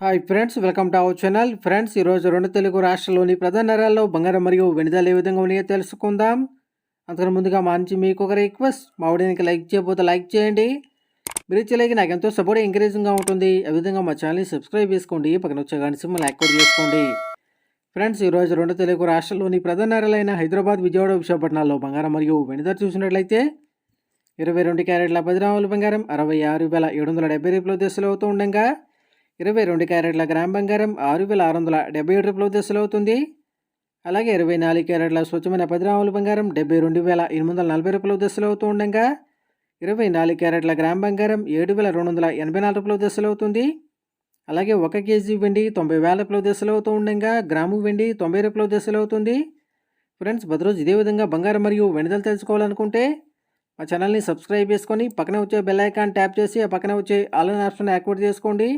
Hi friends welcome to our channel friends ఈరోజు రెండు తెలుగు రాష్ట్రాల్లోని ప్రధాన నగరాల్లో బంగారం మరియు వెనుదల ఏ విధంగా ఉన్నాయో తెలుసుకుందాం. అంతకు ముందుగా మా నుంచి మీకు ఒక రిక్వెస్ట్ మా వీడియోకి లైక్ చేయకపోతే లైక్ చేయండి. మీరు ఇచ్చే నాకు ఎంతో సపోర్ట్ ఎంకరేజింగ్గా ఉంటుంది. ఆ విధంగా మా ఛానల్ని సబ్స్క్రైబ్ చేసుకోండి. పక్కన వచ్చే గంట లైక్ యాక్టివేట్ చేసుకోండి. ఫ్రెండ్స్ ఈరోజు రెండు తెలుగు రాష్ట్రాల్లోని ప్రధాన నగరాలైన హైదరాబాద్ విజయవాడ విశాఖపట్నాల్లో బంగారం మరియు వెనుదల చూసినట్లయితే ఇరవై రెండు క్యారెట్ల పది గ్రాముల బంగారం అరవై ఆరు వేల ఏడు వందల డెబ్బై రూపాయలు దశలు అవుతూ ఉండగా ఇరవై రెండు క్యారెట్ల గ్రామ్ బంగారం ఆరు వేల ఆరు వందల డెబ్బై ఏడు రూపాయలు దశలో అవుతుంది. అలాగే ఇరవై నాలుగు క్యారెట్ల స్వచ్ఛమైన పది గ్రాముల బంగారం డెబ్బై రెండు వేల ఎనిమిది వందల నలభై రూపాయలు దశలో అవుతూ ఉండగా ఇరవై నాలుగు క్యారెట్ల గ్రామ్ బంగారం ఏడు వేల రెండు వందల ఎనభై నాలుగు రూపాయలు దశలో అవుతుంది. అలాగే ఒక కేజీ వెండి తొంభై వేల రూపాయలు దశలో అవుతూ ఉండగా గ్రాము వెండి తొంభై రూపాయలు దశలో అవుతుంది. ఫ్రెండ్స్ ప్రతిరోజు ఇదే విధంగా బంగారం మరియు వెనుదలు తెలుసుకోవాలనుకుంటే మా ఛానల్ని సబ్స్క్రైబ్ చేసుకొని పక్కన వచ్చే బెల్ ఐకాన్ ట్యాప్ చేసి ఆ పక్కన వచ్చే ఆల్ ఆప్షన్ యాక్టివేట్ చేసుకోండి.